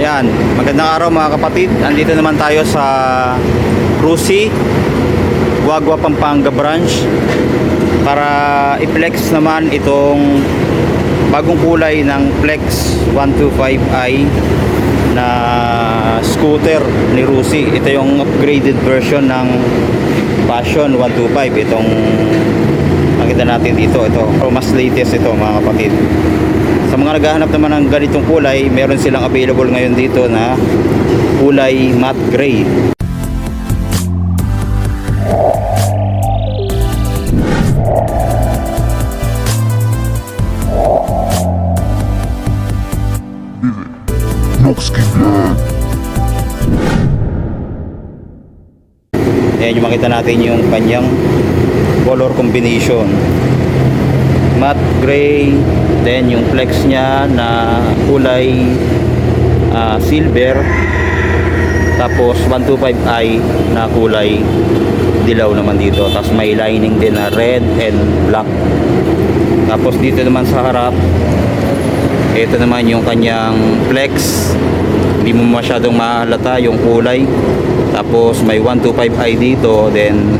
Ayan, magandang araw mga kapatid. Andito naman tayo sa Rusi, Guagua, Pampanga branch para i-flex naman itong bagong kulay ng Flex 125i na scooter ni Rusi. Ito yung upgraded version ng Passion 125. Itong nakita natin dito. Ito, mas latest ito mga kapatid. Sa mga naghahanap naman ng ganitong kulay, meron silang available ngayon dito na kulay matte gray. Ayan yung makita natin yung kanyang color combination. Matte gray, then yung flex niya na kulay ah, silver, tapos 125i na kulay dilaw naman dito. Tapos may lining din na red and black. Tapos dito naman sa harap, ito naman yung kanyang flex. Hindi mo masyadong mahalata yung kulay. Tapos may 125i dito, then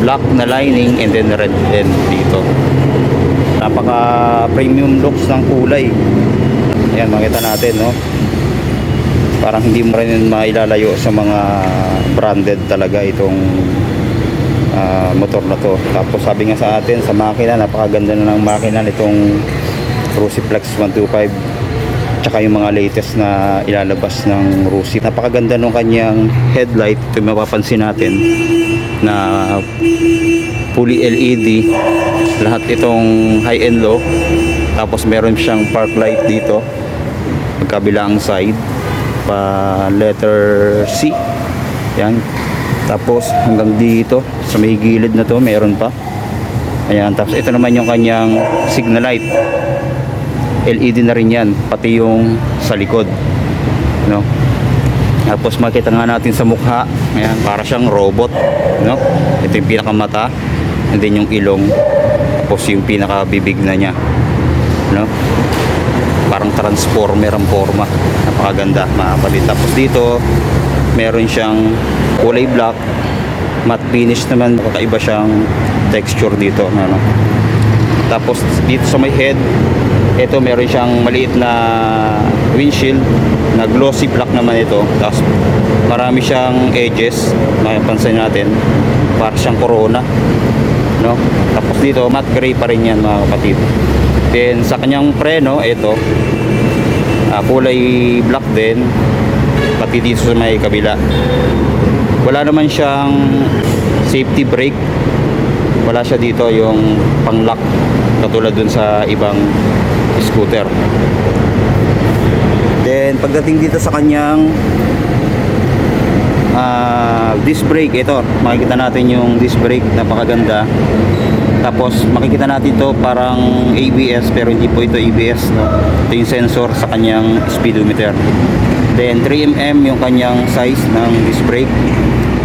black na lining and then red din dito. Napaka premium looks ng kulay. Ayan, makita natin, no? Parang hindi mo rin mailalayo sa mga branded talaga itong ah, motor na to. Tapos sabi nga sa atin, sa makina, napakaganda na ng makina nitong Rusiflex 125 tsaka yung mga latest na ilalabas ng Rusi. Napakaganda nung kanyang headlight. Yung mapapansin natin na fully LED. Lahat itong high and low. Tapos meron siyang park light dito. Magkabilang side. Pa letter C. Yan. Tapos hanggang dito sa may gilid na to meron pa. Ayan. Tapos ito naman yung kanyang signal light. LED na rin yan pati yung sa likod no tapos makita nga natin sa mukha ayan, para siyang robot no ito yung pinakamata and then yung ilong tapos yung pinakabibig na niya. No? Parang transformer ang forma. Napakaganda mga kapatid. Tapos dito meron siyang kulay black. Matte finish naman. Kakaiba siyang texture dito ano. Tapos dito sa may head ito meron siyang maliit na windshield na glossy black naman ito. Tapos marami siyang edges mapapansin natin. Para siyang corona no? Tapos dito matte gray pa rin yan mga kapatid. Then sa kanyang preno ito ah, kulay black din pati dito sa may kabila. Wala naman siyang safety brake. Wala siya dito yung pang lock katulad dun sa ibang scooter. Then pagdating dito sa kanyang disc brake. Ito makikita natin yung disc brake. Napakaganda. Tapos makikita natin to parang ABS pero hindi po ito ABS no? ito yung sensor sa kanyang speedometer. Then 3mm yung kanyang size ng disc brake.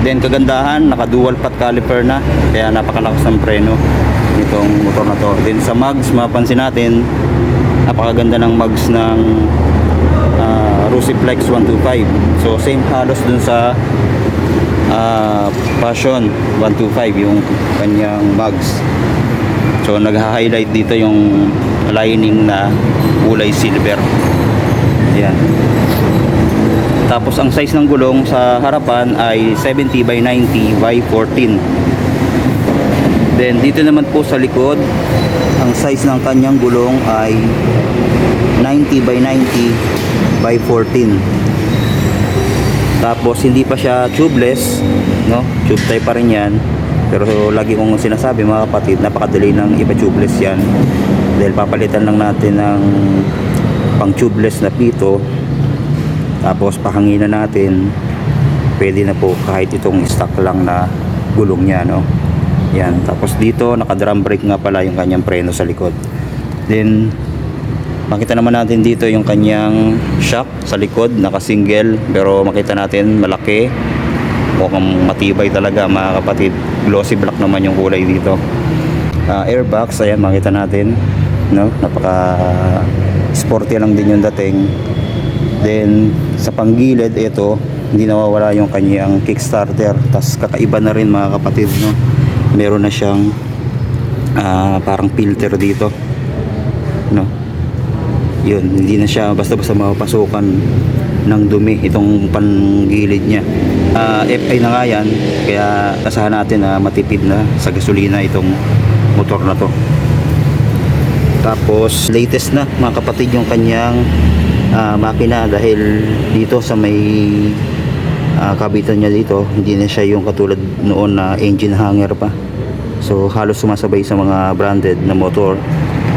Then kagandahan naka dual path caliper na. Kaya napakalakas ng preno nitong motor na to. Then sa mags mapansin natin napakaganda ng mags ng uh, Rusiflex 125 so same halos dun sa ah, Passion 125 yung kanyang mags so nag-highlight dito yung lining na kulay silver. Yan tapos ang size ng gulong sa harapan ay 70 by 90 by 14 then dito naman po sa likod ang size ng kanyang gulong ay 90 by 90 by 14 tapos hindi pa siya tubeless no? Tube type pa rin yan. Pero lagi kong sinasabi mga kapatid napakadali ng ipa-tubeless yan. Dahil papalitan lang natin ng pang tubeless na pito. Tapos pahanginan natin. Pwede na po kahit itong stock lang na gulong niya no? Yan. Tapos dito naka drum brake nga pala yung kanyang preno sa likod. Then makita naman natin dito yung kanyang shock sa likod naka single pero makita natin malaki mukhang matibay talaga mga kapatid glossy black naman yung kulay dito Ah, airbags ayan makita natin no napaka sporty lang din yung dating Then sa panggilid ito, hindi nawawala yung kanyang kickstarter. Tapos kakaiba na rin mga kapatid, no. Meron na siyang ah, parang filter dito. No. Yun, hindi na siya basta-basta mapapasukan ng dumi itong panggilid niya. Ah, FI na nga yan, kaya asahan natin na matipid na sa gasolina itong motor na to. Tapos latest na mga kapatid yung kanyang ah, makina dahil dito sa may ah, kabitan niya dito hindi na siya yung katulad noon na engine hanger pa. So halos sumasabay sa mga branded na motor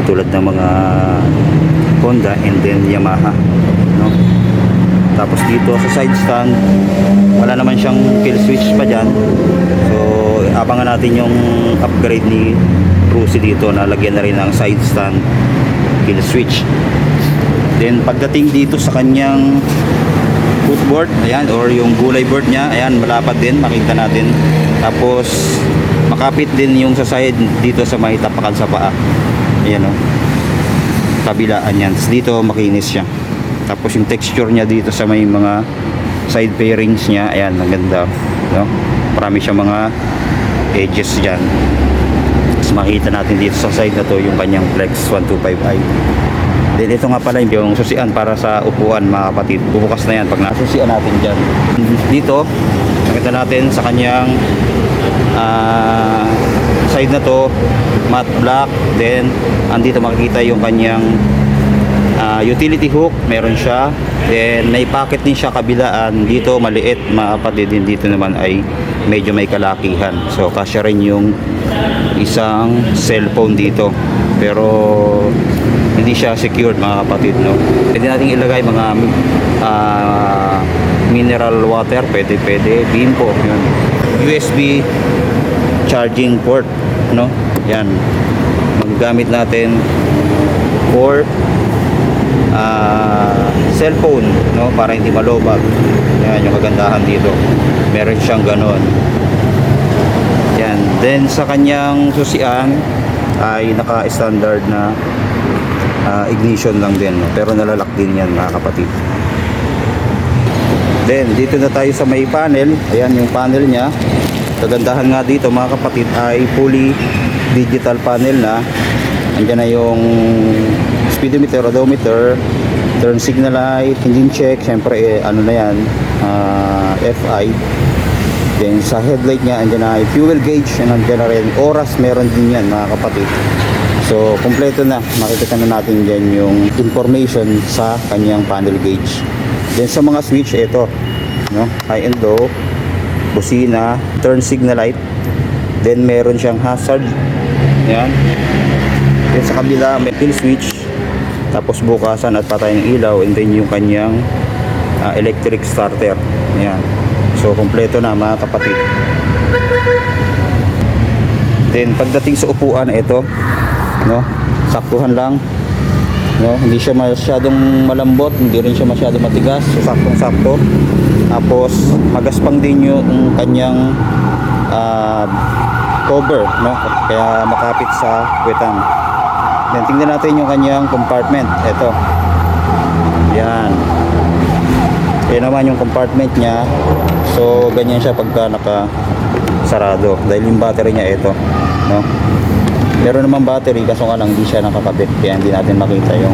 tulad ng mga Honda and then Yamaha no? Tapos dito sa side stand wala naman siyang kill switch pa dyan. So abangan natin yung upgrade ni Cruzy dito na lagyan na rin ng side stand kill switch. Then pagdating dito sa kanyang footboard, ayan, or yung gulay board niya, ayan, malapad din, makita natin. Tapos, makapit din yung sa side dito sa may tapakan sa paa. Ayan, o. Kabilaan yan. Tapos dito, makinis siya. Tapos yung texture niya dito sa may mga side pairings niya, ayan, ang ganda. No? Marami siya mga edges dyan. Tapos makita natin dito sa side na to yung kanyang Flex 125i. Then ito nga pala yung susian para sa upuan mga kapatid. Bubukas na yan pag nasusian natin dyan. Dito, nakita natin sa kanyang ah, side na to, matte black. Then, andito makikita yung kanyang ah, utility hook. Meron siya. Then, may pocket din siya kabilaan. Dito, maliit mga kapatid. Din dito naman ay medyo may kalakihan. So, kasya rin yung isang cellphone dito. Pero, hindi siya secured mga kapatid no pwede natin ilagay mga ah, mineral water pwede pwede bimpo yun USB charging port no? Yan. Magagamit natin for ah, cellphone no? Para hindi malobag. Yan yung kagandahan dito. Meron siyang ganon. Yan. Then sa kanyang susian ay naka-standard na ah, ignition lang din no? pero nalalak din yan mga kapatid. Then dito na tayo sa may panel. Ayan yung panel nya kagandahan nga dito mga kapatid ay fully digital panel na andyan na yung speedometer, odometer turn signal light, engine check syempre eh, ano na yan ah, FI then sa headlight nya andyan na fuel gauge andyan na rin oras meron din yan mga kapatid So, kompleto na. Makikita na natin dyan yung information sa kanyang panel gauge. Then sa mga switch, ito. No? High and low. Busina. Turn signal light. Then meron siyang hazard. Yan. Then sa kabila, may kill switch. Tapos bukasan at patay ng ilaw. And then yung kanyang ah, electric starter. Yan. So, kompleto na mga kapatid. Then pagdating sa upuan, ito, no? Saktuhan lang. No, hindi siya masyadong malambot, hindi rin siya masyadong matigas, so saktong-sakto. Tapos magaspang din yung kanyang ah, cover, no? Kaya makapit sa puwetan. Then tingnan natin yung kanyang compartment. Ito. Yan. Yan naman yung compartment niya. So ganyan siya pagka naka sarado dahil yung battery niya ito, no? Meron naman battery kaso nga lang hindi siya nakakabit kaya hindi natin makita yung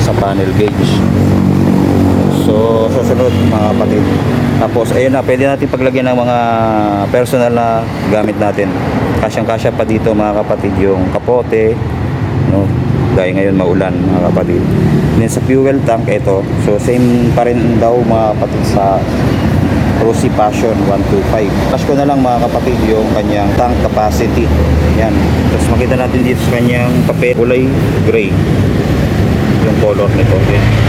sa panel gauge. So, susunod mga kapatid. Tapos, ayun na, pwede natin paglagyan ng mga personal na gamit natin. Kasyang-kasya pa dito mga kapatid yung kapote, no? Dahil ngayon maulan mga kapatid. Then sa fuel tank, ito. So, same pa rin daw mga kapatid sa Rossi Passion 125. Pasko na lang mga kapatid yung kanyang tank capacity. Yan. Tapos makita natin dito sa kanyang papel kulay gray. Yung color nito. Yan.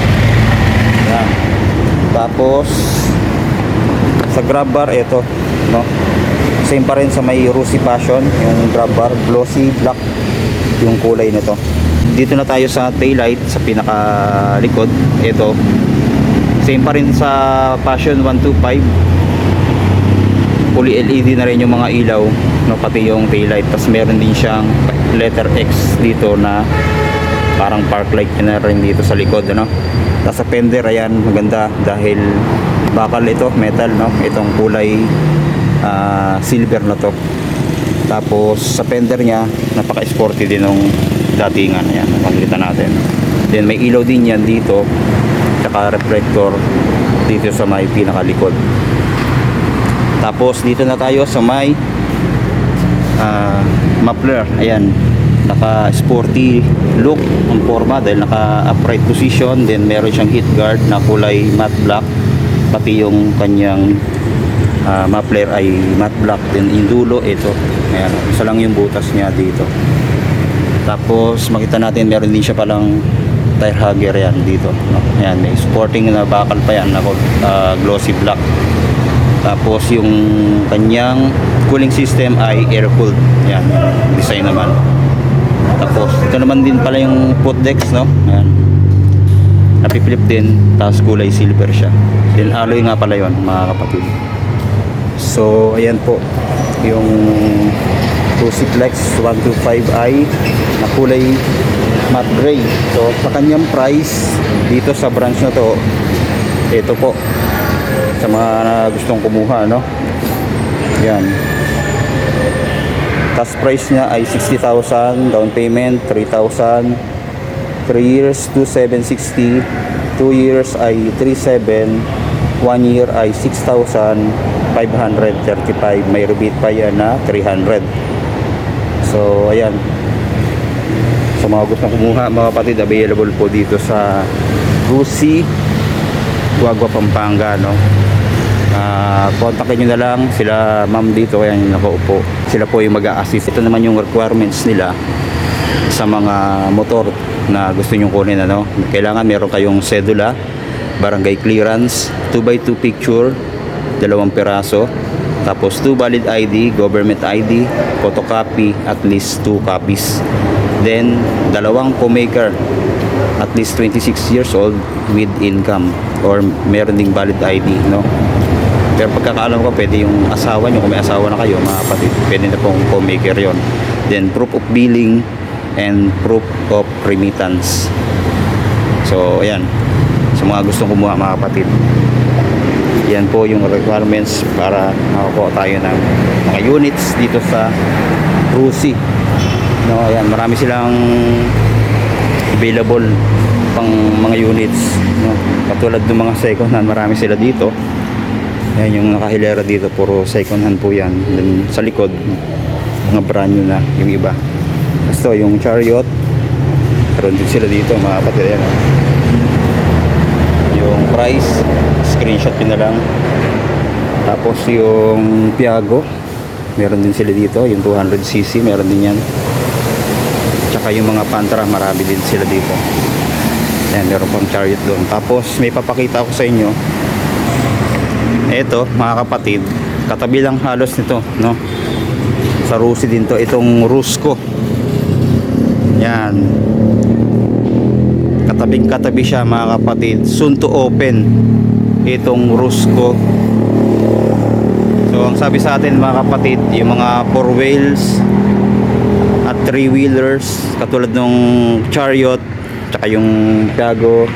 Tapos sa grab bar ito, no? Same pa rin sa may Rossi Passion, yung grab bar glossy black yung kulay nito. Dito na tayo sa taillight sa pinaka likod. Ito, Same pa rin sa Passion 125. Fully LED na rin yung mga ilaw, no, pati yung taillight. Tapos meron din siyang letter X dito na parang park light na rin dito sa likod ano? Tapos fender ayan maganda. Dahil bakal ito metal no? Itong kulay ah, silver na to. Tapos sa fender niya napaka sporty din ng datingan ayan makikita natin. Then may ilaw din yan dito. Tsaka reflector dito sa may pinakalikod. Tapos dito na tayo sa may ah, muffler. Ayan naka sporty look ang forma dahil naka upright position then meron siyang heat guard na kulay matte black. Pati yung kanyang ah, muffler ay matte black. Then yung dulo ito. Ayan isa lang yung butas niya dito. Tapos makita natin meron din siya palang tire hugger yan dito. Ayan may sporting na bakal pa yan na ah, glossy black. Tapos yung kanyang cooling system ay air cooled yan design naman tapos ito naman din pala yung foot decks no? Ayan. Napipilip din tapos kulay silver siya. Then alloy nga pala yon mga kapatid. So ayan po yung Tusi Flex 125i na kulay matte gray. So sa kanyang price dito sa branch na to ito po. Sa mga gustong kumuha no? Yan Cash price niya ay 60,000, down payment 3,000, 3 years 2,760, 2 years ay 3,700, 1 year ay 6,535, may rebate pa yan na 300. So, ayan. Sa mga gustong kumuha, mga kapatid, available po dito sa Rusi, Guagua, Pampanga, no? Ah, kontakin nyo na lang sila ma'am dito kaya yung nakaupo sila po yung mag-a-assist. Ito naman yung requirements nila sa mga motor na gusto nyo kunin ano? Kailangan meron kayong sedula barangay clearance 2x2 picture dalawang peraso tapos 2 valid ID government ID photocopy at least 2 copies. Then dalawang co-maker at least 26 years old with income or meron ding valid ID no pero pagkakaalam ko, pwede yung asawa nyo, kung may asawa na kayo, mga kapatid, pwede na pong co-maker yon. Then, proof of billing and proof of remittance. So, ayan. Sa mga gustong kumuha, mga kapatid. Yan po yung requirements para makakuha tayo ng mga units dito sa Rusi. No, ayan, marami silang available pang mga units. No? Katulad ng mga second hand, marami sila dito. Yan yung nakahilera dito, puro second hand po yan. Then sa likod, mga brand new na yung iba. Gusto yung chariot. Meron din sila dito, mga kapatid. Yan. oh. Yung price, screenshot yun na lang. Tapos yung Piago, meron din sila dito. Yung 200cc, meron din yan. Tsaka yung mga Pantra, marami din sila dito. Yan, meron pang chariot doon. Tapos may papakita ako sa inyo eto mga kapatid katabi lang halos nito no? Sa Rusi din to itong Rusko. Yan. Katabing katabi siya mga kapatid. Soon to open itong Rusko. So ang sabi sa atin mga kapatid yung mga four wheels at three wheelers katulad ng chariot tsaka yung Piago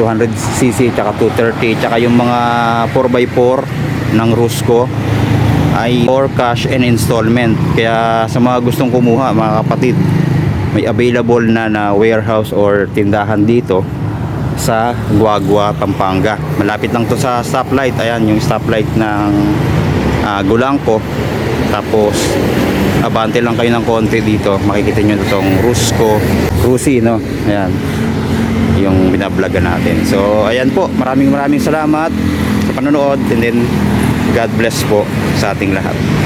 200cc tsaka 230 tsaka yung mga 4x4 ng Rusco ay for cash and installment. Kaya sa mga gustong kumuha mga kapatid may available na na warehouse or tindahan dito sa Guagua, Pampanga. Malapit lang to sa stoplight. Ayan yung stoplight ng uh, Gulangko tapos abante lang kayo ng konti dito. Makikita nyo itong Rusco Rusi no? Ayan yung binablaga natin. So, ayan po. Maraming maraming salamat sa panonood and then God bless po sa ating lahat.